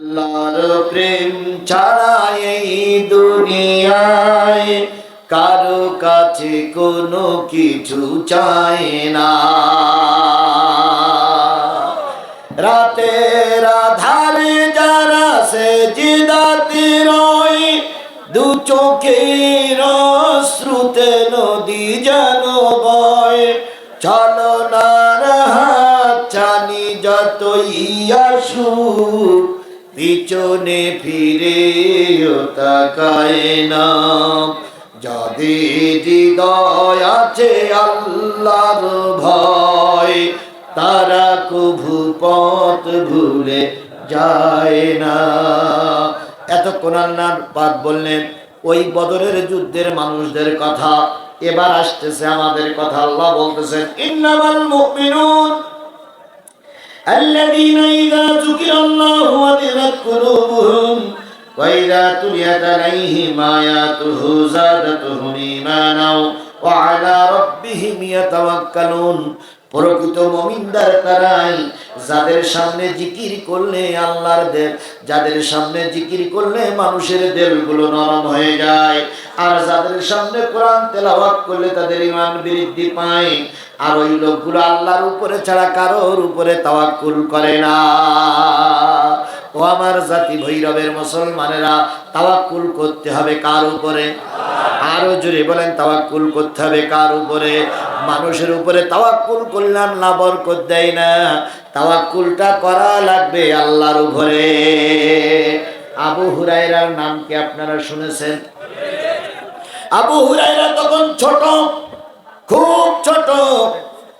আল্লাহর প্রেম ছাড়া এই দুনিয়ায় কারও কাছে কোনো কিছু চায় না। রাতের আধারে যারা সে জিদাতে রয় দু চোখের শ্রুতে নদী যেন বয়। চলো না হাত চানি যতই আসুক পিছনে ফিরে তাকায় না। হৃদয় আছে আল্লাহর ভয়, তারা কভু পথ ভুলে যায় না। এত কোরআনার পাত বললেন, ওই বদরের যুদ্ধের মানুষদের কথা, এবার আসতেছে আমাদের কথা আল্লাহ বলতেছেন, ইন্নামাল মুমিনুন আল্লাযীনা ذكر الله وجلت قلوبهم وإذا تليت عليهم آياته زادتهم إيمانا وعلى ربهم يتوكلون প্রকৃত মমিনদার তারাই যাদের সামনে জিকির করলে আল্লাহর দেব যাদের সামনে জিকির করলে মানুষের দেলগুলো নরম হয়ে যায় আর যাদের সামনে কোরআন তেলাওয়াত করলে তাদের ইমান বৃদ্ধি পায় আর ওই লোকগুলো আল্লাহর উপরে ছাড়া কারোর উপরে তাওয়াক্কুল করে না। ও আমার জাতি ভৈরবের মুসলমানেরা, তাওয়াক্কুল করতে হবে কার উপরে? আরও জোরে বলেন, তাওয়াক্কুল করতে হবে কার উপরে? মানুষের উপরে তাওয়াক্কুল করলাম না বরকত দেয় না। তাওয়াক্কুলটা করা লাগবে আল্লাহর উপরে। আবু হুরাইরার নাম কি আপনারা শুনেছেন? আবু হুরাইরা তখন ছোট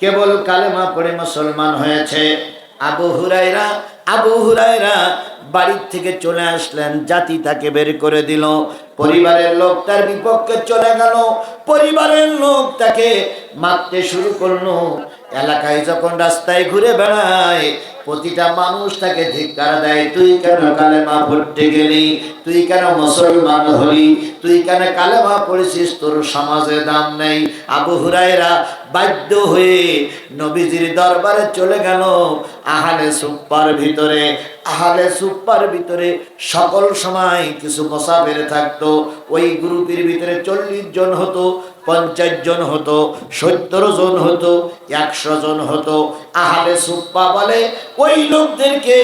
কেবল কালেমা পড়ে মুসলমান হয়েছে। আবু হুরাইরা আবু হুরাইরা বাড়ির থেকে চলে আসলেন, জাতি তাকে বের করে দিল। পরিবারের লোক তার বিপক্ষে চলে গেল। পরিবারের লোক তাকে মারতে শুরু করল। এলাকায় যখন রাস্তায় ঘুরে বেড়ায়, প্রতিটা মানুষ তাকে ধিক্কার দেয়, তুই কেন কালেমা পড়তে গেলি? তুই কেন মুসলমান হলি? তুই কেন কালেমা পড়েছিস? তোর সমাজে দাম নেই। আবু হুরাইরা বাধ্য হয়ে নবীজির দরবারে চলে গেল আহালে সুপ্পার ভিতরে। আহালে সুপ্পার ভিতরে সকল সময় কিছু মশাবের থাকতো। ওই গ্রুপের ভিতরে চল্লিশ জন হতো। পঞ্চাশ জন হতো, সত্তর জন হতো, একশো জন হতো। আহালে সুপ্পা বলে, ওই লোকদেরকে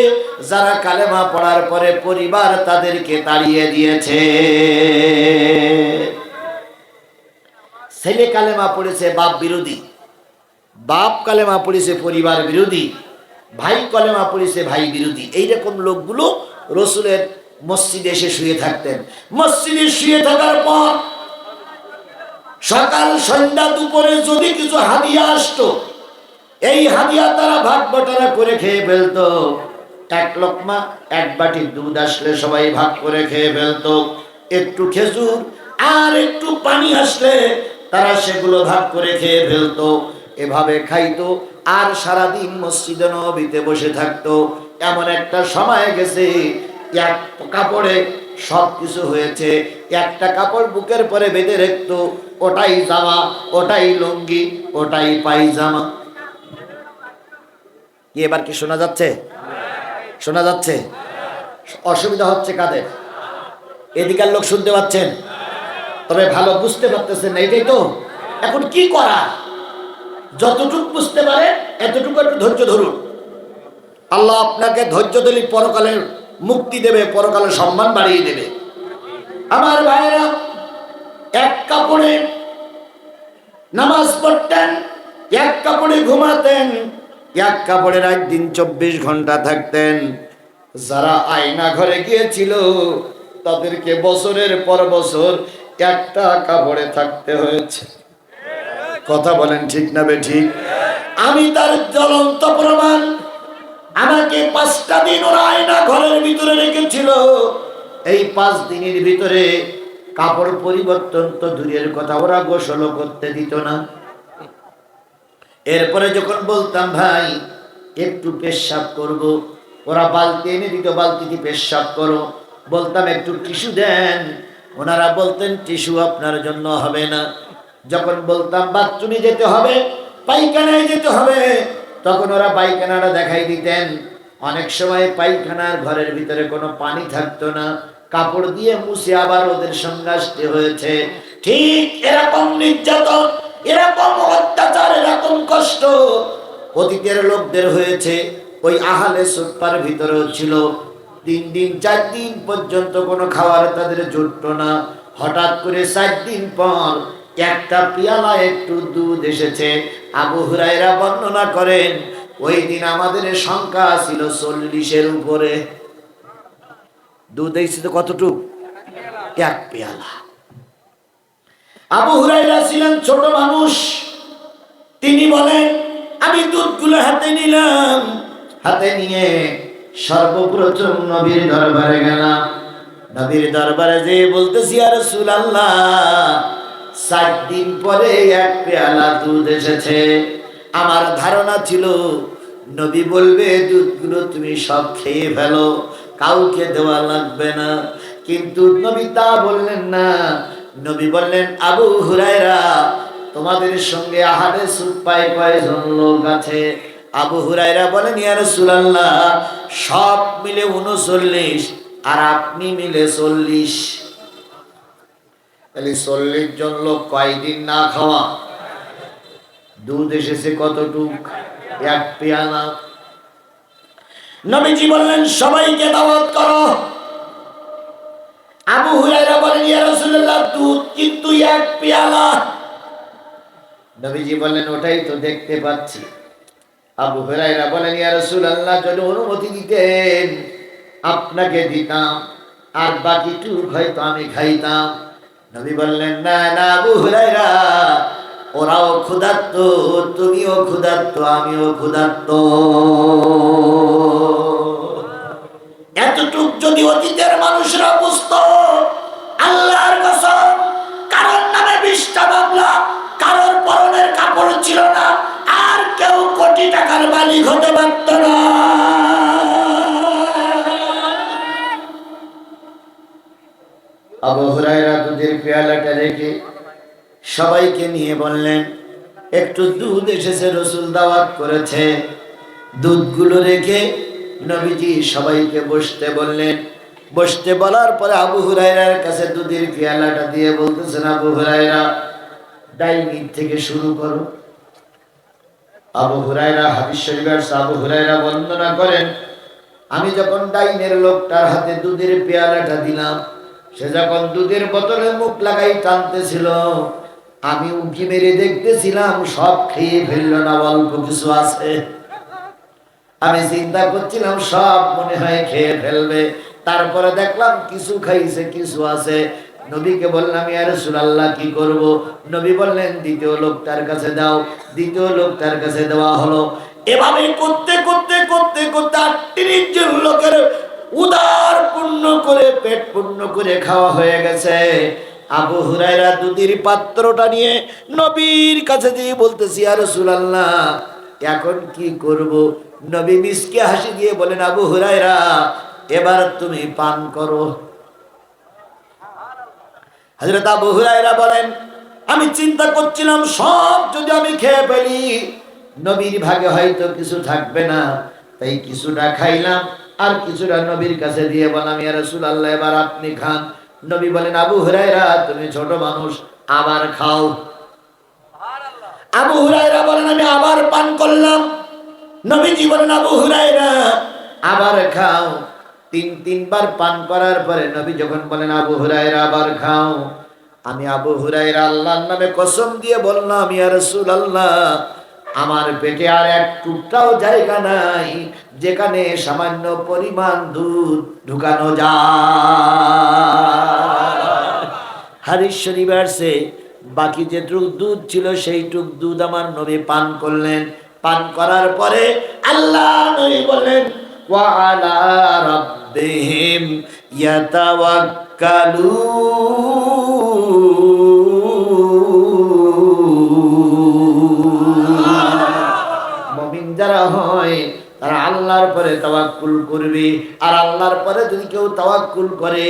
যারা কালেমা পড়ার পরে পরিবার তাদেরকে তাড়িয়ে দিয়েছে। ছেলে কালেমা পড়েছে, বাপ বিরোধী। বাপ কালেমা পড়েছে, পরিবার বিরোধী। ভাই কলেমা পড়েছে, ভাই বিরোধী। এইরকম লোকগুলো রসুলের মসজিদে এসে শুয়ে থাকতেন। মসজিদে শুয়ে থাকার পর সকাল সন্ধ্যা দুপুরে যদি কিছু হাদিয়া আসতো, এই হাদিয়া তারা ভাগ বটারা করে খেয়ে ফেলতো। এক লোকমা, এক বাটি দুধ আসলে সবাই ভাগ করে খেয়ে ফেলতো। একটু খেজুর আর একটু পানি আসলে তারা সেগুলো ভাগ করে খেয়ে ফেলতো। এভাবে খাইতো আর সারাদিন মসজিদে নবীতে বসে থাকতো। এমন একটা সময় গেছে, এক কাপড়ে সব কিছু হয়েছে, একটা কাপড় বুকের পরে বেঁধে রাখতো। ওটাই জামা, ওটাই লুঙ্গি, ওটাই পাইজামা কি এবার কি শোনা যাচ্ছে? শোনা যাচ্ছে? অসুবিধা হচ্ছে কাদের? এদিকার লোক শুনতে পাচ্ছেন? তবে ভালো বুঝতে পারতেছেন এইটাই তো। এখন কি করা যতটুকু বুঝতে পারে, এতটুকু একটু ধৈর্য ধরুন। আল্লাহ আপনাকে ধৈর্য দিলে পরকালের মুক্তি দেবে, পরকালের সম্মান বাড়িয়ে দেবে। আমার ভাইয়েরা এক কাপড়ে নামাজ পড়তেন, এক কাপড়ে ঘুমাতেন, এক কাপড়ে রাত দিন চব্বিশ ঘণ্টা থাকতেন। যারা আয়না ঘরে গিয়েছিল, তাদেরকে বছরের পর বছর একটা কাপড়ে থাকতে হয়েছে। কথা বলেন ঠিক না বে ঠিক? আমি তার জ্বলন্ত প্রমাণ আমাকে পাঁচটা দিন ওরা আয়না ঘরের ভিতরে রেখেছিল। এই পাঁচ দিনের ভিতরে কাপড় পরিবর্তন তো দূরের কথা, ওরা গোসলও করতে দিত না। এরপরে যখন বলতাম, ভাই, একটু পেশাব করব। ওরা বালতি এনে দিত, বালতিতে পেশাব করো। বলতাম, একটু টিস্যু দেন। ওনারা বলতেন, টিস্যু আপনার জন্য হবে না। যখন বলতাম, বাথরুমে যেতে হবে, পায়খানায় যেতে হবে। তখন ওরা পায়খানাটা দেখাই দিতেন। অনেক সময় পায়খানার ঘরের ভিতরে কোনো পানি থাকতো না। কাপড় দিয়ে মুছে আবার ওদের সংঘাসতে হয়েছে। ঠিক এরকম নির্যাতন, এরকম অত্যাচার এরকম কষ্ট অতীতের লোকদের হয়েছে। ওই আহালে সুপার ভিতরেও ছিল। তিন দিন, চার দিন পর্যন্ত কোনো খাবার তাদের জুটত না। হঠাৎ করে চার দিন পর একটা পিয়ালা একটু দুধ এসেছে। আবু হুরাইরা বর্ণনা করেন, ওই দিন আমাদের সংখ্যা ছিল চল্লিশের উপরে। দুধ এসেছে কতটুক? এক পেয়ালা। আবু হুরাইরা ছিলেন ছোট মানুষ। তিনি বলেন, আমি দুধগুলো হাতে নিলাম। হাতে নিয়ে সর্বপ্রথম নবীর দরবারে গেলাম। নবীর দরবারে যে বলতেছি আর আল্লাহ ষাট দিন পরে এক পেয়ালা দুধ এসেছে। আমার ধারণা ছিল, নবী বলবে, দুধগুলো তুমি সব খেয়ে ফেলো। কাউকে দেওয়া লাগবে না। কিন্তু নবী তা বললেন না। নবী বললেন, আবু হুরায়রা, তোমাদের সঙ্গে আহারে সুখ পায় কয়জন লোক আছে? আবু হুরায়রা বলেন, ইয়া রাসূলুল্লাহ, সব মিলে উনচল্লিশ আর আপনি মিলে চল্লিশ। তাহলে চল্লিশ জন লোক কয়দিন না খাওয়া? দুধ এসেছে কতটুক? এক পেয়ালা নবীজি বললেন, সবাইকে দাওয়াত করো। আবু হুরায়রা বলেন, ইয়া রাসূলুল্লাহ, দুধ কিন্তু এক পেয়ালা? নবীজি বললেন, ওটাই তো দেখতে পাচ্ছি। আবু হুরায়রা বলেন, ইয়া রাসূলুল্লাহ, যদি অনুমতি দিতেন, আপনাকে দিতাম, আর বাকিটুক হয়তো আমি খাইতাম। নবী বললেন, না না, আবু হুরায়রা ওরাও ক্ষুধার্ত, তুমিও ক্ষুধার্ত, আমিও ক্ষুধার্ত। এতটুক যদি অতীতের মানুষরা বুঝত, আল্লাহর কসম, কারোর নামে বিশটা মামলা, কারোর পরনের কাপড় ছিল না, আর কেউ কোটি টাকার মালিক হতে পারত না। আবু হুরায়রা দুধের পেয়ালাটা রেখে সবাইকে নিয়ে বললেন, একটু দুধ এসেছে, রসুল দাওয়াত করেছে। দুধগুলো রেখে নবীজি সবাইকে বসতে বললেন। বসতে বলার পরে আবু হুরায়রার কাছে দুধের পেয়ালাটা দিয়ে বলতেছেন, আবু হুরায়রা, ডাইনিং থেকে শুরু করো। আবু হুরায়রা হাদিস শরীফের আবু হুরায়রা বর্ণনা করেন, আমি যখন ডাইনের লোকটার হাতে দুধের পেয়ালাটা দিলাম, সে যখন দুধের বোতলে মুখ লাগাই টানতেছিল আমি উঁকি মেরে দেখতেছিলাম, সব খেয়ে ফেলল না, অল্প কিছু আছে। আমি চিন্তা করছিলাম, সব মনে হয় খেয়ে ফেলবে। তারপরে দেখলাম কিছু খাইছে, কিছু আছে। নবীকে বললাম, ইয়া রাসূলুল্লাহ, কি করব? নবী বললেন, দ্বিতীয় লোকটার কাছে দাও। দ্বিতীয় লোকটার কাছে দেওয়া হলো। এভাবে করতে করতে করতে করতে আটত্রিশ জন লোকের উদার পূর্ণ করে পেট পূর্ণ করে খাওয়া হয়ে গেছে। আবু হুরায়রা দুধের পাত্রটা নিয়ে নবীর কাছে দিয়ে বলতেছি আর রাসূলুল্লাহ, এখন কি করব? নবী মিসকে হাসি দিয়ে বলেন, আবু হুরায়রা, এবার তুমি পান করো। হযরত আবু হুরায়রা বলেন, আমি চিন্তা করছিলাম, সব যদি আমি খেয়ে ফেলি, নবীর ভাগে হয়তো কিছু থাকবে না। তাই কিছুটা খাইলাম, আর কিছুটা নবীর কাছে দিয়ে বললাম, ইয়া রাসূলুল্লাহ, এবার আপনি খান। নবী বলেন, আবু হুরায়রা, তুমি ছোট মানুষ, আবার খাও। আবু হুরায়রা বলেন, আমি আবার পান করলাম। নবীজি বলেন, আবু হুরায়রা, আবার খাও। তিন, তিনবার পান করার পরে নবী যখন বলেন, আবু হুরায়রা, আবার খাও। আমি আবু হুরায়রা আল্লাহর নামে কসম দিয়ে বললাম, ইয়া রাসূলুল্লাহ আমার পেটে আর এক টুকটাও জায়গা নাই, যেখানে সামান্য পরিমাণ দুধ ঢুকানো যায়। হারিস শনিবারসে বাকি যেটুক দুধ ছিল সেইটুক দুধ আমার নবী পান করলেন। পান করার পরে আল্লাহ বলেন ওয়ালা আল্লাহর পরে তাওয়াক্কুল করবে আর আল্লাহর পরে যদি কেউ তাওয়াক্কুল করে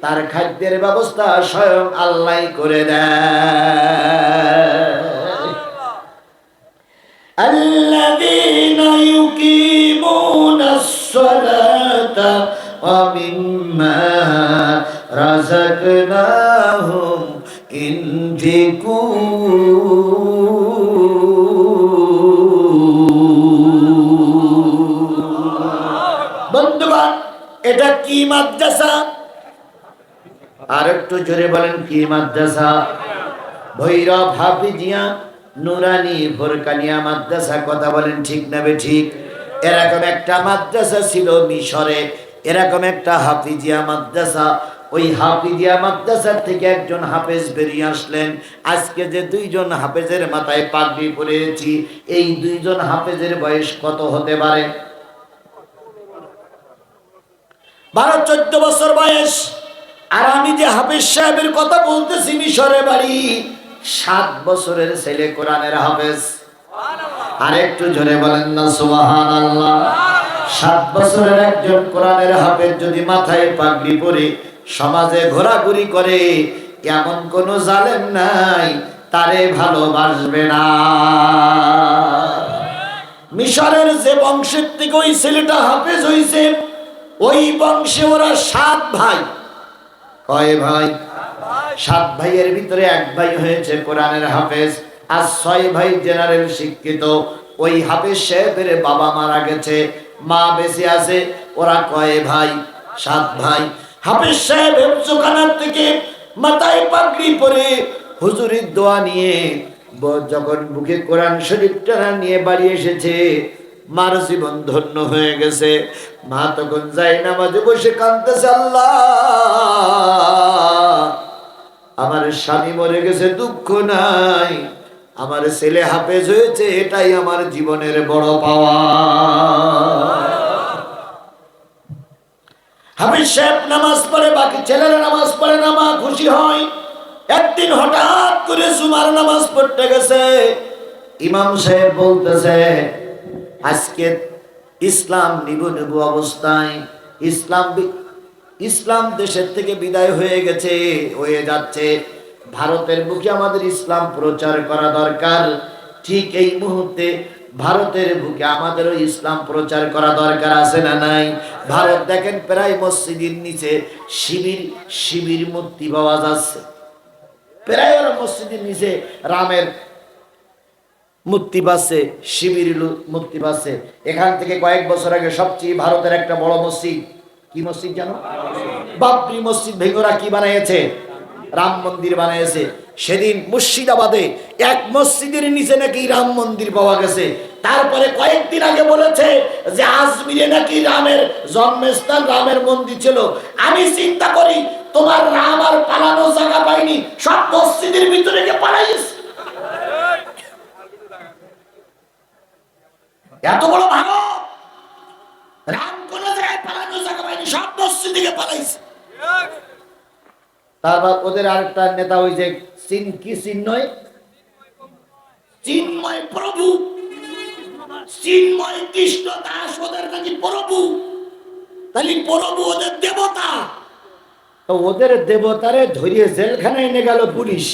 তার খাদ্যের ব্যবস্থা স্বয়ং আল্লাহই করে দেয় الذين يقيمون الصلاة الصلاة ومما رزقناهم ينفقون এটা কি মাদ্রাসা? আর একটু জোরে বলেন, কি মাদ্রাসা? ভৈরব, হাফিজিয়া, নুরানি ফোরকানিয়া মাদ্রাসা, কথা বলেন ঠিক না ঠিক? এরকম একটা মাদ্রাসা ছিল মিশরে, এরকম একটা হাফিজিয়া মাদ্রাসা। ওই হাফিজিয়া মাদ্রাসার থেকে একজন হাফেজ বেরিয়ে আসলেন। আজকে যে দুইজন হাফেজের মাথায় পাগড়ি পরেছি, এই দুইজন হাফেজের বয়স কত হতে পারে? বারো, চোদ্দ বছর বয়স। আর আমি যে হাফেজ সাহেবের কথা বলতেছি মিশরে বাড়ি, সাত বছরের ছেলে কোরআনের হাফেজ। আর একটু জোরে বলেন না সুবাহান আল্লাহ সাত বছরের একজন কোরআনের হাফেজ যদি মাথায় পাগড়ি পরে সমাজে ঘোরাঘুরি করে, এমন কোন জালেম নাই, তারে ভালোবাসবে না। মিশরের যে বংশের থেকে ওই ছেলেটা হাফেজ হইছে ওই বংশে ওরা সাত ভাই। কয় ভাই? সাত ভাইয়ের ভিতরে এক ভাই হয়েছে কোরআনের হাফেজ, আর ছয় ভাই জেনারেল শিক্ষিত। ওই হাফেজ সাহেবের বাবা মারা গেছে, মা বেঁচে আছে, ওরা কয় ভাই? সাত ভাই। হাফেজ সাহেব হেফজোখানার থেকে মাথায় পাগড়ি পরে হুজুরির দোয়া নিয়ে যখন বুকে কোরআন শরীফটা নিয়ে বাড়ি এসেছে মার জীবন ধন্য হয়ে গেছে। মা তখন যাই নামাজে বসে কাঁদতেছে আমার স্বামী মরে গেছে, দুঃখ নাই। আমার ছেলে হাফেজ হয়েছে, এটাই আমার জীবনের বড় পাওয়া। হাফিজ সাহেব নামাজ পড়ে, বাকি ছেলেরা নামাজ পড়ে না, মা খুশি হয়। একদিন হঠাৎ করে জুমার নামাজ পড়তে গেছে। ইমাম সাহেব বলতেছে আজকে ইসলাম নিবু নিবু অবস্থায়। ইসলাম ইসলাম দেশের থেকে বিদায় হয়ে গেছে, হয়ে যাচ্ছে। ভারতের বুকে আমাদের ইসলাম প্রচার করা দরকার। ঠিক এই মুহূর্তে ভারতের বুকে আমাদেরও ইসলাম প্রচার করা দরকার আছে না নাই? ভারত দেখেন প্রায় মসজিদের নিচে শিবির শিবির মূর্তি পাওয়া যাচ্ছে। প্রায় ওরা মসজিদের নিচে রামের মূর্তি পাচ্ছে, শিবির মূর্তি পাচ্ছে। এখান থেকে কয়েক বছর আগে সবচেয়ে ভারতের একটা বড় মসজিদ। কি মসজিদ জানো? বাবরি মসজিদ ভেঙরা কি বানিয়েছে? রাম মন্দির বানিয়েছে। সেদিন মুর্শিদাবাদে এক মসজিদের নিচে নাকি রাম মন্দির পাওয়া গেছে। তারপরে কয়েকদিন আগে বলেছে যে আজমিরে নাকি রামের জন্মস্থান, রামের মন্দির ছিল। আমি চিন্তা করি, তোমার রাম আর পালানো জায়গা পাইনি। সব মসজিদের ভিতরে গিয়ে পালাইছে। এত বড় রাম কোন জায়গায় পালানো জায়গা সব দিকে পালাইছে। তারপর ওদের নেতা ওই যে চিন, কি চিহ্নয় চিন্ময় প্রভু। চিন্ময় কৃষ্ণ দাস ওদের নাকি প্রভু। তাহলে প্রভু ওদের দেবতা। তো ওদের দেবতারে ধরিয়ে জেলখানায় নিয়ে গেল পুলিশ।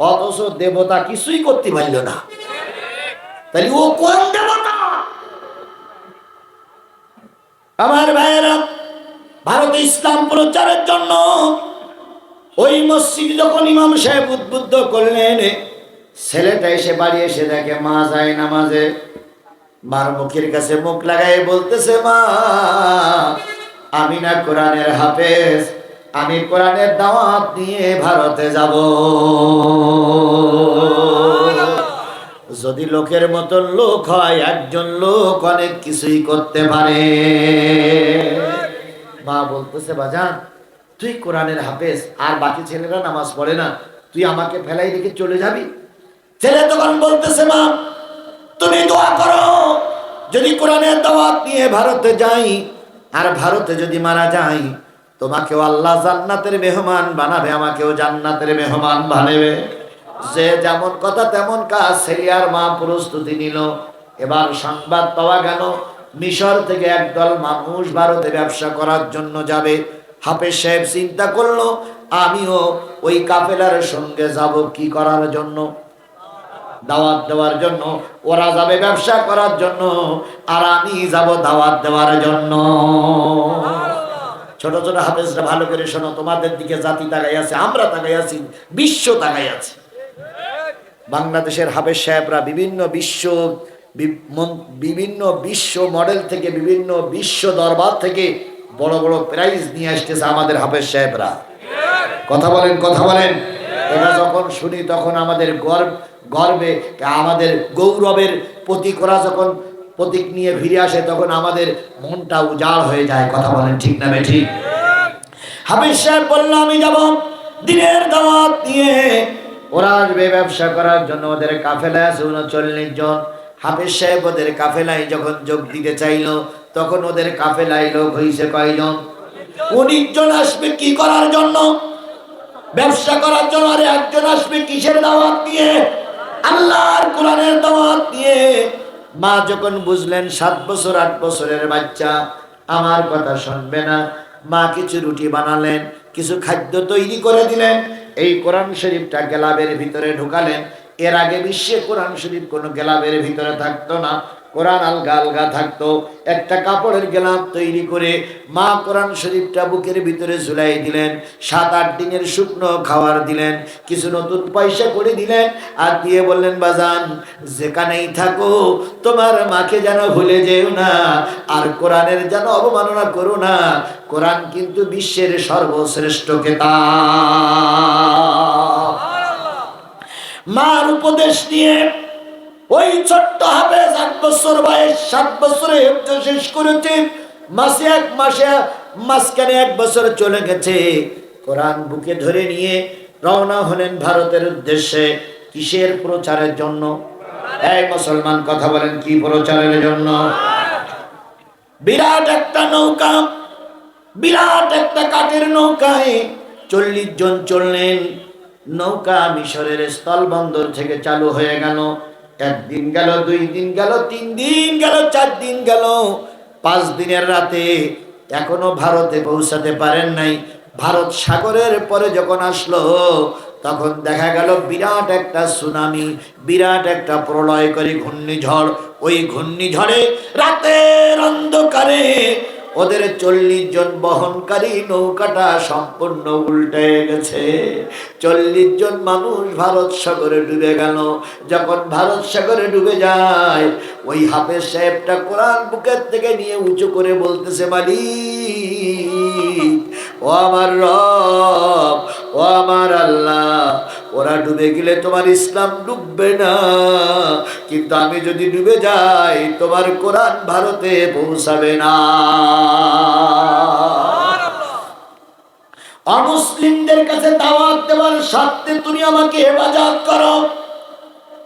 অথচ দেবতা কিছুই করতে পারল না। তাহলে ও কোন দেবতা? আমার ভাইয়েরা, ভারতে ইসলাম প্রচারের জন্য ওই মসজিদ যখন ইমাম সাহেব উদ্বুদ্ধ করলেন, ছেলেটা এসে বাড়ি এসে দেখে, মা যায় নামাজে। মার মুখের কাছে মুখ লাগাই বলতেছে, মা, আমি না কোরআনের হাফেজ আমি কোরআনের দাওয়াত নিয়ে ভারতে যাব। যদি লোকের মতন লোক হয়, একজন লোক অনেক কিছুই করতে পারে। মা বলতেছে, বাজান, তুই কোরআনের হাফেজ, আর বাকি ছেলেরা নামাজ পড়ে না। তুই আমাকে ফেলাই রেখে চলে যাবি? ছেলে তখন বলতেছে, মা, তুমি দোয়া করো। যদি কোরআনের দাওয়াত নিয়ে ভারতে যাই, আর ভারতে যদি মারা যাই তোমাকেও আল্লাহ জান্নাতের মেহমান বানাবে, আমাকেও জান্নাতের মেহমান বানাবে। যে যেমন কথা তেমন কাজ ছেলে আর মা প্রস্তুতি নিল। এবার সংবাদ পাওয়া গেল, মিশর থেকে একদল মানুষ ভারতে ব্যবসা করার জন্য যাবে। হাফেজ সাহেব চিন্তা করল, আমিও ওই কাফেলার সঙ্গে যাব কি করার জন্য? দাওয়াত দেওয়ার জন্য। ওরা যাবে ব্যবসা করার জন্য, আর আমি যাব দাওয়াত দেওয়ার জন্য। ছোট ছোট হাফেজরা ভালো করে শোনো, তোমাদের দিকে জাতি তাকাই আছে, আমরা তাকাই আছি, বিশ্ব তাকাই আছে। বাংলাদেশের হাফেজ সাহেবরা বিভিন্ন বিশ্ব বিভিন্ন বিশ্ব মডেল থেকে, বিভিন্ন বিশ্ব দরবার থেকে বড় বড় প্রাইজ নিয়ে আসতেছে আমাদের হাফেজ সাহেবরা। কথা বলেন কথা বলেন। এটা যখন শুনি, তখন আমাদের গর্ব গর্বে, আমাদের গৌরবের প্রতীক ওরা যখন প্রতীক নিয়ে ফিরে আসে, তখন আমাদের মনটা উজাড় হয়ে যায়, কথা বলেন ঠিক না ঠিক হাফিজ সাহেব বলল, আমি যাব দিনের দাওয়াত নিয়ে। ওরা আসবে ব্যবসা করার জন্য, ওদের কাফেলা আছে উনচল্লিশ জন। হাফিজ সাহেব ওদের কাফেলায় যখন যোগ দিতে চাইলো, তখন ওদের কাফেলায় লোক হয়েছে কয়জন? উনিশ জন আসবে কি করার জন্য? ব্যবসা করার জন্য, আরে একজন আসবে কিসের দাওয়াত নিয়ে? আল্লাহর কোরআনের দাওয়াত নিয়ে। মা যখন বুঝলেন সাত বছর, আট বছরের বাচ্চা, আমার কথা শুনবে না। মা কিছু রুটি বানালেন, কিছু খাদ্য তৈরি করে দিলেন। এই কোরআন শরীফটা গেলাবের ভিতরে ঢুকালেন। এর আগে বিশ্বে কোরআন শরীফ কোনো গেলাবের ভিতরে থাকতো না। কোরআন আলগা আলগা থাকতো। একটা কাপড়ের গেলাম তৈরি করে মা কোরআন শরীফটা বুকের ভিতরে ঝুলাই দিলেন সাত আট দিনের শুকনো খাবার দিলেন কিছু নতুন পয়সা করে দিলেন আর দিয়ে বললেন বাজান যেখানেই থাকো তোমার মাকে যেন ভুলে যেও না আর কোরআনের যেন অবমাননা করো না কোরআন কিন্তু বিশ্বের সর্বশ্রেষ্ঠ কেতাব মার উপদেশ নিয়ে ওই ছোট্ট হাফেজ আট বছর বয়স, সাত বছরে হেফজ শেষ করেছে। মাসে এক মাসে মাঝখানে এক বছর চলে গেছে। কোরআন বুকে ধরে নিয়ে রওনা হলেন ভারতের উদ্দেশ্যে। কিসের প্রচারের জন্য? এই মুসলমান, কথা বলেন, কি প্রচারের জন্য? বিরাট একটা নৌকা, বিরাট একটা কাঠের নৌকায় চল্লিশ জন চললেন। নৌকা মিশরের স্থলবন্দর থেকে চালু হয়ে গেল। একদিন গেল, দুই দিন গেল, তিন দিন গেল, চার দিন গেল। পাঁচ দিনের রাতে এখনও ভারতে পৌঁছাতে পারেন নাই। ভারত সাগরের পরে যখন আসলো, তখন দেখা গেল বিরাট একটা সুনামি, বিরাট একটা প্রলয়কারী ঘূর্ণিঝড়। ওই ঘূর্ণিঝড়ে রাতের অন্ধকারে ওদের চল্লিশ জন বহনকারী নৌকাটা সম্পূর্ণ উল্টে গেছে। চল্লিশ জন মানুষ ভারত সাগরে ডুবে গেল। যখন ভারত সাগরে ডুবে যায়, ওই হাফেজ সাহেবটা কোরআন বুকের থেকে নিয়ে উঁচু করে বলতেছে, মালিক, ও আমার রব ও আমার আল্লাহ ওরা ডুবে গেলে তোমার ইসলাম ডুববে না। কিন্তু আমি যদি ডুবে যাই তোমার কোরআন ভারতে পৌঁছাবে না। অমুসলিমদের কাছে দাওয়াত দেওয়ার স্বার্থে তুমি আমাকে হেফাজত করো।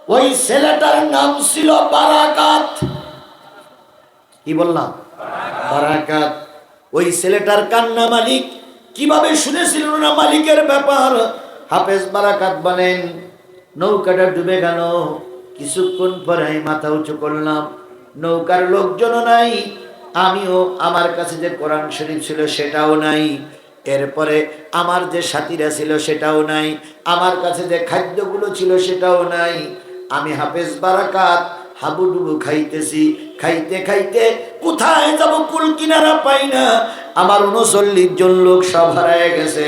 ওই ছেলেটার নাম ছিল বারাকাত। কি বললাম? বারাকাত। ওই ছেলেটার কান্না মালিক কীভাবে শুনেছিল না মালিকের ব্যাপার? হাফেজ বারাকাত বলেন, নৌকাটা ডুবে গেল। কিছুক্ষণ পরে মাথা উঁচু করলাম। নৌকার লোকজনও নাই, আমিও আমার কাছে যে কোরআন শরীফ ছিল সেটাও নাই। এরপরে আমার যে সাথীরা ছিল সেটাও নাই, আমার কাছে যে খাদ্যগুলো ছিল সেটাও নাই। আমি হাফেজ বারাকাত হাবুডুবু খাইতেছি, খাইতে খাইতে কোথায় যাব কুল কিনারা পাই না। আমার উনচল্লিশ জন লোক সব হারায় গেছে,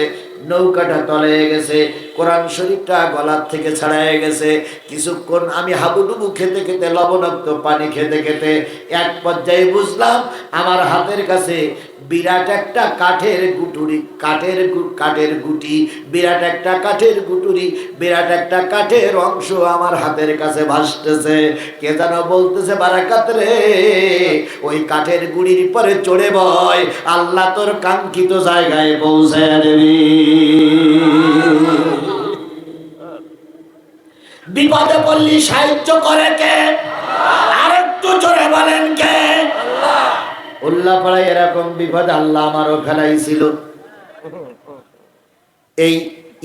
নৌকাটা তলে গেছে, কোরআন শরীফটা গলার থেকে ছাড়ায় গেছে। কিছুক্ষণ আমি হাবুডুবু খেতে খেতে লবণাক্ত পানি খেতে খেতে এক পর্যায়ে বুঝলাম, আমার হাতের কাছে বিরাট একটা কাঠের গুটুরি, কাঠের কাঠের গুটি, বিরাট একটা কাঠের গুটুরি, বিরাট একটা কাঠের অংশ আমার হাতের কাছে ভাসতেছে। কে যেন বলতেছে, বারাকাত রে, ওই কাঠের গুড়ির পরে চড়ে বয়, আল্লাহ তোর কাঙ্ক্ষিত জায়গায় পৌঁছে দেবি। বিপদে পড়লি সাহায্য করে কে? আরেকটু জোরে বলেন কে? উল্লাহ পাড়ায় এরকম বিপদ আল্লাহ আমারও ফেলাইছিল এই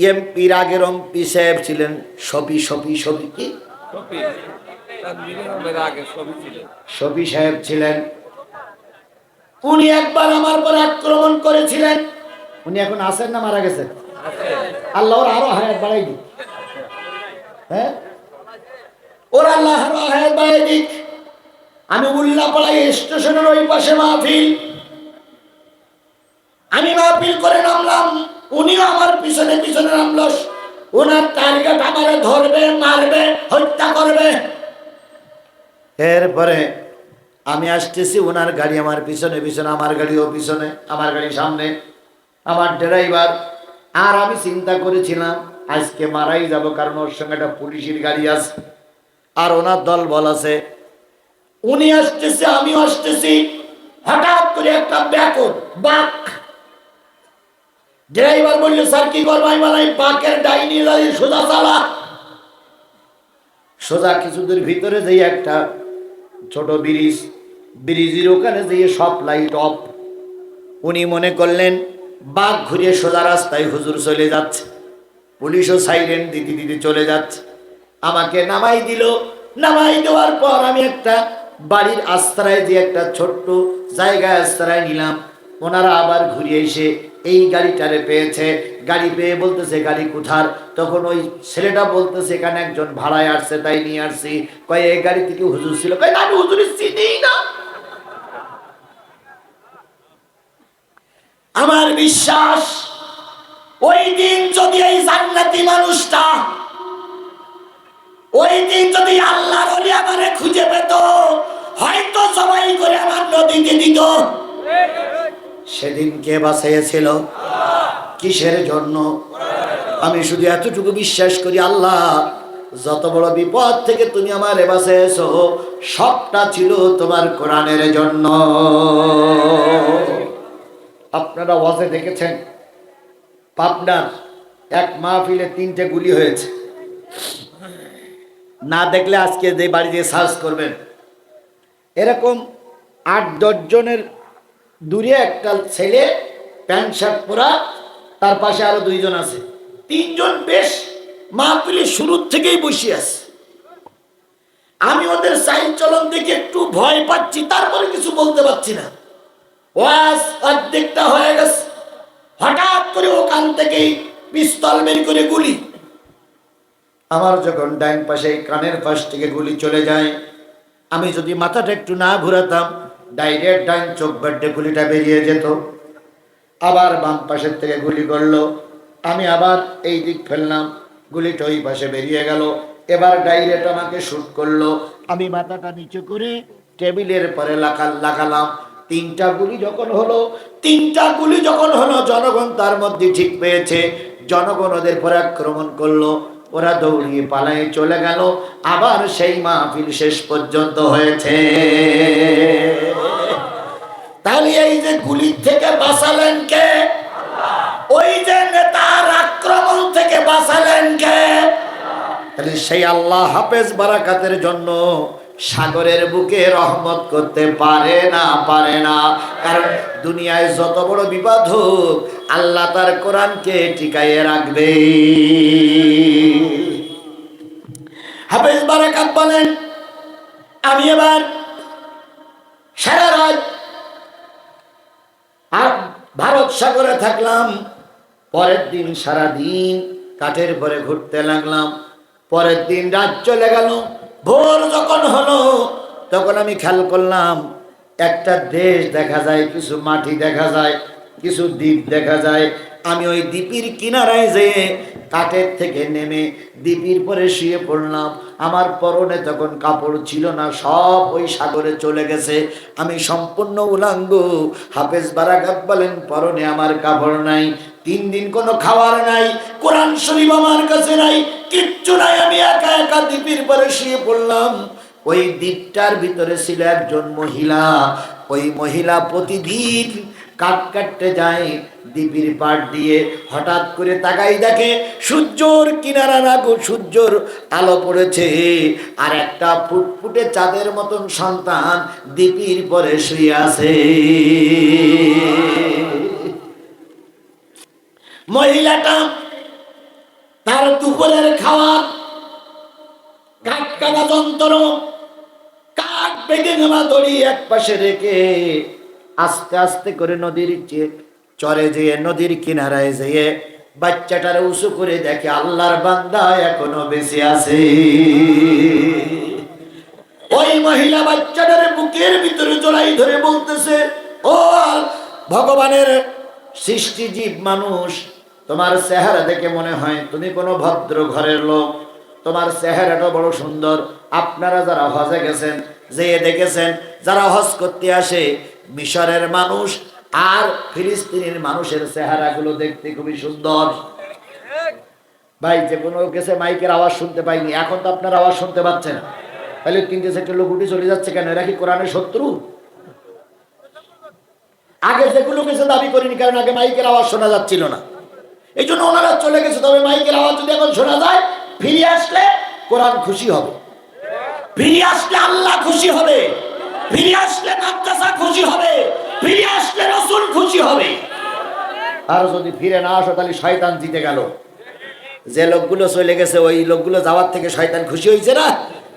এমপির আগের এমপি সাহেব ছিলেন কি? সাহেব ছিলেন। উনি একবার আমার পর আক্রমণ করেছিলেন। উনি এখন আছেন না মারা গেছেন? আল্লাহর আরও হায়াত বাড়াই দিন হ্যাঁ? ওরা লাহরাহের বাইদিক আমি উল্লাপাড়াই স্টেশনের ওই পাশে মাহফিল। আমি মাহফিল করে নামলাম, উনিও আমার পিছনে পিছনে নামলো। ওনার টার্গেট আমারে ধরবে, মারবে, হত্যা করবে। এরপরে আমি আসতেছি ওনার গাড়ি আমার পিছনে পিছনে, আমার গাড়িও পিছনে, আমার গাড়ি সামনে, আমার ড্রাইভার। আর আমি চিন্তা করেছিলাম, আজকে মারাই যাব, কারণ ওর সঙ্গে একটা পুলিশের গাড়ি আছে। আর ওনার দল বল আছে উনি আসতেছে, আমিও আসতেছি। হঠাৎ করে একটা ব্যাকর বাক। ড্রাইভার বলল, স্যার, কি করব? আমি বললাম বাকের ডাইনি দাঁড়িয়ে সোজা চালা। সোজা কিছু দূর ভিতরে যেই একটা ছোট ব্রিজ, ব্রিজের ওখানে যেয়ে সব লাইট অফ। উনি মনে করলেন বাঘ ঘুরিয়ে সোজা রাস্তায় হুজুর চলে যাচ্ছে। পুলিশও সাইলেন্ট দিতে দিতে চলে যাচ্ছে। আমাকে নামাই দিল। নামাই দেওয়ার পর আমি একটা বাড়ির আশ্রয় যে একটা ছোট্ট জায়গায় আশ্রয় নিলাম। ওনারা আবার ঘুরিয়ে এসে এই গাড়িটারে পেয়েছে। গাড়ি পেয়ে বলতেছে, গাড়ি কোথার? তখন ওই ছেলেটা বলতেছে, এখানে একজন ভাড়ায় আসছে, তাই নিয়ে আসছি। কয়, এই গাড়ি থেকে হুজুর ছিল? কয় আমি হুজুরের চিনিই না। আমার বিশ্বাস, ওই দিন যদি এই জান্নাতি মানুষটা ওই দিন যদি আল্লাহর ওলি আমারে খুঁজে পেত, হয়তো সবাই করে আমার নদীতে দিত। সেদিন কে বাঁচাইছিল কিসের জন্য? আমি শুধু এতটুকু বিশ্বাস করি, আল্লাহ, যত বড় বিপদ থেকে তুমি আমার বাঁচাইছো সবটা ছিল তোমার কোরআনের জন্য। আপনারা ওয়াজে দেখেছেন? পাবনার এক মাহফিলে তিনটে গুলি হয়েছে। না দেখলে আজকে যে বাড়িতে সার্চ করবেন। এরকম আট দশজনের দূরে একটা ছেলে প্যান্ট, শার্ট পরা, তার পাশে আরও দুইজন আছে। তিনজন বেশ মাহফিলে শুরুর থেকেই বসে আছে। আমি ওদের সাইন চলন দেখে একটু ভয় পাচ্ছি, তারপরে কিছু বলতে পারছি না। ওয়াজ অর্ধেকটা হয়ে গেছে। হঠাৎ করে ওখান থেকেই পিস্তল বের করে গুলি। আমার যখন ডাইন পাশে কানের পাশ থেকে গুলি চলে যায়, আমি যদি মাথাটা একটু না ঘুরাতাম, ডাইরেক্ট ডাইন চোখ বাড্ডে গুলিটা বেরিয়ে যেত। আবার বাম পাশের থেকে গুলি করল, আমি আবার এই দিক ফেললাম, গুলিটা ওই পাশে বেরিয়ে গেল। এবার ডাইরেক্ট আমাকে শ্যুট করল। আমি মাথাটা নিচু করে টেবিলের পরে লাগাল লাগালাম। তিনটা গুলি যখন হলো, তিনটা গুলি যখন হলো, জনগণ তার মধ্যে ঠিক পেয়েছে। জনগণ ওদের পরে আক্রমণ করল। ওরা দৌড়িয়ে পালায় চলে গেল। আবার সেই মাহফিল শেষ পর্যন্ত হয়েছে। তাহলে এই যে গুলির থেকে বাঁচালেন কে? ওই যে নেতার আক্রমণ থেকে বাঁচালেন কে? তাহলে সেই আল্লাহ হাফেজ বারাকাতের জন্য সাগরের বুকে রহমত করতে পারে না পারে না। কারণ দুনিয়ায় যত বড় বিপদ হোক, আল্লাহ তার কোরআনকে টিকাইয়ে রাখবে। হাফেজ বারাকাত বলেন, আমি এবার সারা রাত আর ভারত সাগরে থাকলাম, পরের দিন সারা দিন কাঠের পরে ঘুরতে লাগলাম, পরের দিন রাত চলে গেল। ভোর যখন হলো, তখন আমি খেয়াল করলাম, একটা দেশ দেখা যায়, কিছু মাটি দেখা যায়, কিছু দ্বীপ দেখা যায়। আমি ওই দ্বীপের কিনারায় যেয়ে কাঠের থেকে নেমে দ্বীপের পরে শুয়ে পড়লাম। আমার পরনে তখন কাপড় ছিল না, সব ওই সাগরে চলে গেছে। আমি সম্পূর্ণ উলাঙ্গ। হাফেজ বারাকাত বলেন, পরনে আমার কাপড় নাই। তিন দিন কোনো খাবার নাই, কোরআন শরীফ আমার কাছে নাই, কিচ্ছু নাই, আমি একা একা দ্বীপের পরে শুয়ে পড়লাম। ওই দ্বীপটার ভিতরে ছিল একজন মহিলা। ওই মহিলা প্রতিদিন কাট কাটতে যায় দ্বীপের পাট দিয়ে, হঠাৎ করে তাকাই দেখে সূর্যর কিনারা না গো সূর্যর আলো পড়েছে। আর একটা ফুটফুটে চাঁদের মতন সন্তান দ্বীপের পরে শুয়ে আছে। মহিলাটা তার দুপুরের খাওয়ার কাঠ যন্ত্র, কাঠ বেঁধে নেওয়া দড়ি এক পাশে রেখে আস্তে আস্তে করে নদীর চরে যেয়ে নদীর কিনারায় যেয়ে বাচ্চাটার উঁচু করে দেখে আল্লাহর বান্দা এখনও বেঁচে আছে। ওই মহিলা বাচ্চাটার বুকের ভিতরে জড়াই ধরে বলতেছে, ও ভগবানের সৃষ্টি জীব মানুষ তোমার চেহারা দেখে মনে হয় তুমি কোনো ভদ্র ঘরের লোক। তোমার চেহারাটা বড় সুন্দর। আপনারা যারা হজে গেছেন, যে দেখেছেন, যারা হজ করতে আসে, মিশরের মানুষ আর ফিলিস্তিনের মানুষের চেহারাগুলো দেখতে খুবই সুন্দর। ভাই, যে কোনো কেসে মাইকের আওয়াজ শুনতে পাইনি এখন তো আপনার আওয়াজ শুনতে পাচ্ছেন তাহলে তিনটে চারটে লোক উঠে চলে যাচ্ছে কেন? এরা কি কোরআনের শত্রু? আগে যেগুলো কেসে দাবি করিনি, কারণ আগে মাইকের আওয়াজ শোনা যাচ্ছিল না। এই জন্য ওনারা চলে গেছে। তবে মাইকের আওয়াজ যদি এখন শোনা যায় ফিরে আসলে কোরআন খুশি হবে। ফিরে আসলে আল্লাহ খুশি হবে। ফিরে আসলে মাদ্রাসা খুশি হবে। ফিরে আসলে রসুল খুশি হবে। আর যদি ফিরে না আসো, তাহলে শয়তান জিতে গেল। যে লোকগুলো চলে গেছে, ওই লোকগুলো যাওয়ার থেকে শয়তান খুশি হয়েছে না?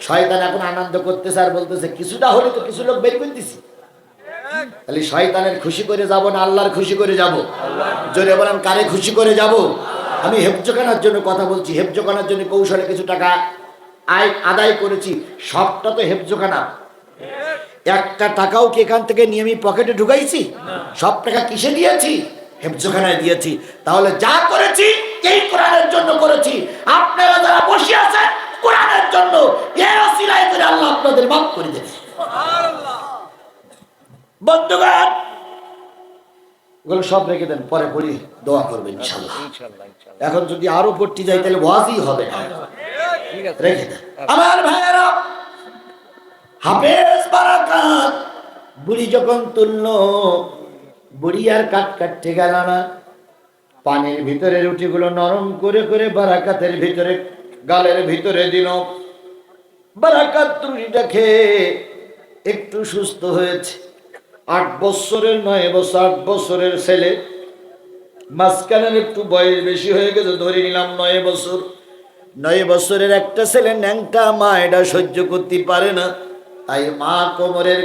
শয়তান এখন আনন্দ করতেছে আর বলতেছে, কিছুটা হলে তো কিছু লোক বের করে দিছি। তাহলে শয়তানের খুশি করে যাব না আল্লাহর খুশি করে যাব? জোরে বললাম কারে খুশি করে যাব? আমি হেফজোখানার জন্য কথা বলছি হেফজোখানার জন্য কৌশলে কিছু টাকা আয় আদায় করেছি। সবটা তো হেফজোখানা। একটা টাকাও কি এখান থেকে নিয়ে আমি পকেটে ঢুকাইছি? সব টাকা কিসে দিয়েছি? হেফজোখানায় দিয়েছি। তাহলে যা করেছি এই কোরআনের জন্য করেছি। আপনারা যারা বসে আছেন কোরআনের জন্য এর অসিলায় করে আল্লাহ আপনাদের মাফ করে দেবে বন্ধুগণ। এগুলো সব রেখে দেন, পরে পড়ি, দোয়া ইনশাল্লাহ ইনশাল্লাহ এখন যদি আরও পড়তে যাই, তাহলে ওয়াজই হবে না। রেখে দেন। আমার ভাইয়েরা, হাফেজ বারাকাত, বুড়ি যখন তুলল, বুড়ি আর কাট কাটতে গেল না। পানির ভিতরে রুটিগুলো নরম করে করে বারাকাতের ভিতরে, গালের ভিতরে দিল। বারাকাত রুটিটা খেয়ে একটু সুস্থ হয়েছে। আট বছরের নয় বছর, আট বছরের ছেলে। মাঝখানের একটু বয়স বেশি হয়ে গেছে, ধরে নিলাম নয় বছর। নয় বছরের একটা ছেলে ন্যাংটা মা, এটা সহ্য করতে পারে না। তাই মা কোমরের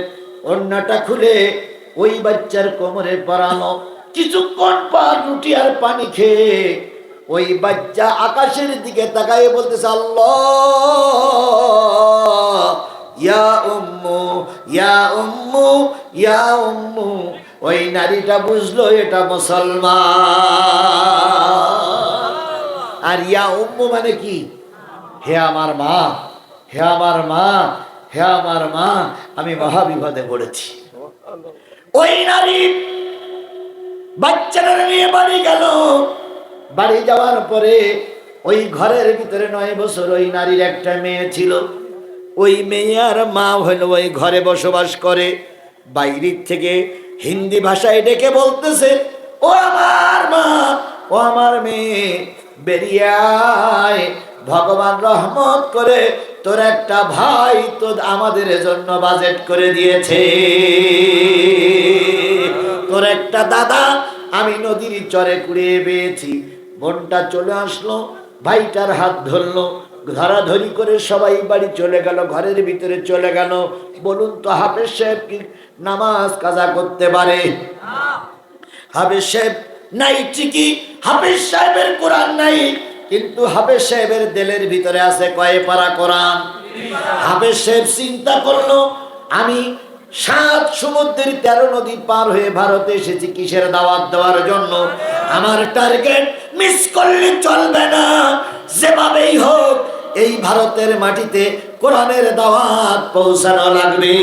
অন্যটা খুলে ওই বাচ্চার কোমরে পরানো কিছুক্ষণ পর রুটি আর পানি খেয়ে ওই বাচ্চা আকাশের দিকে তাকায় বলতেছে, আল্লাহ ইয়া উম্মু ইয়া উম্মু ইয়া উম্মু। ওই নারীটা বুঝলো এটা মুসলমান। আর ইয়া উম্মু মানে কি? হে আমার মা, হে আমার মা, হে আমার মা, আমি মহাবিপদে পড়েছি। ওই নারী বাচ্চারা নিয়ে বাড়ি গেল। বাড়ি যাওয়ার পরে ওই ঘরের ভিতরে নয় বছর ওই নারীর একটা মেয়ে ছিল। ওই মেয়ে আর মা হলো ওই ঘরে বসবাস করে। বাইরের থেকে হিন্দি ভাষায় ডেকে বলতেছে, ও আমার মা, ও আমার মেয়ে বেরিয়ায় ভগবান রহমত করে তোর একটা ভাই তো আমাদের জন্য বাজেট করে দিয়েছে। তোর একটা দাদা আমি নদীর চরে কুড়িয়ে পেয়েছি। বোনটা চলে আসলো, ভাইটার হাত ধরলো ধরাধরি করে সবাই বাড়ি চলে গেল, ঘরের ভিতরে চলে গেল। বলুন তো, হাফেজ সাহেব কি নামাজ কাজা করতে পারে? হাফেজ সাহেব নাই, ঠিকই। হাফেজ সাহেবের কোরআন নাই, কিন্তু হাফেজ সাহেবের দেলের ভিতরে আছে কয়ে পারা কোরআন? হাফেজ সাহেব চিন্তা করল, আমি সাত সমুদ্রের তেরো নদী পার হয়ে ভারতে এসেছি কিসের দাওয়াত দেওয়ার জন্য? আমার টার্গেট মিস করলে চলবে না, যেভাবেই হোক এই ভারতের মাটিতে কোরআনের দাওয়াত পৌঁছানো লাগবে।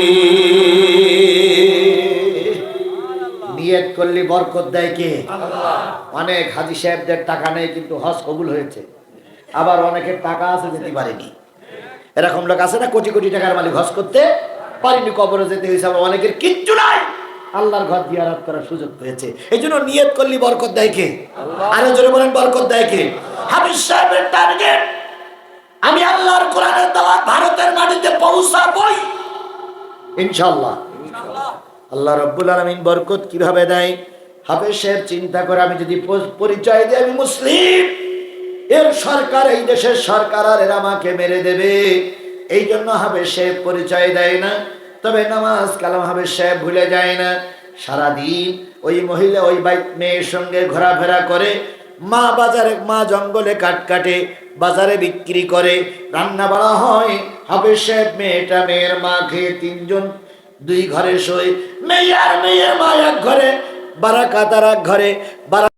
বরকত দেয় কে? অনেক সাহেবদের টাকা নেই, কিন্তু কবুল হয়েছে। আবার অনেকের টাকা আছে যেতে এরকম লোক আছে না, কোটি কোটি হজ করতে পারিনি, কবরে যেতে অনেকের কিচ্ছু আল্লাহর ঘর করার সুযোগ পেয়েছে। এই জন্য নিয়ত করলে বরকত দেয় কে? আরও জোরে বলেন, বরকত দেয় কে? হাফিজ সাহেবের টার্গেট আমি আল্লাহর কোরআনের দাওয়াত ভারতের মাটিতে পৌঁছাবই। ইনশাআল্লাহ। আল্লাহ রব্বুল আলমিন বরকত কীভাবে দেয়? হাফেজ সাহেব চিন্তা করে আমি যদি পরিচয় দিই, আমি মুসলিম। এর সরকার, এই দেশের সরকার আর এরা আমাকে মেরে দেবে। এই জন্য হাফেজ সাহেব পরিচয় দেয় না। তবে নামাজ কালাম হাফেজ সাহেব ভুলে যায় না। সারাদিন ওই মহিলা, ওই বাইক মেয়ের সঙ্গে ঘোরাফেরা করে মা বাজারে, মা জঙ্গলে কাট কাটে, বাজারে বিক্রি করে, রান্না বাড়া হয়। হবে সাহেব, মেয়েটা, মেয়ের মা খেয়ে তিনজন দুই ঘরে শোয়। মেয়ে আর মেয়ের মা এক ঘরে বারাকাতার এক ঘরে বারা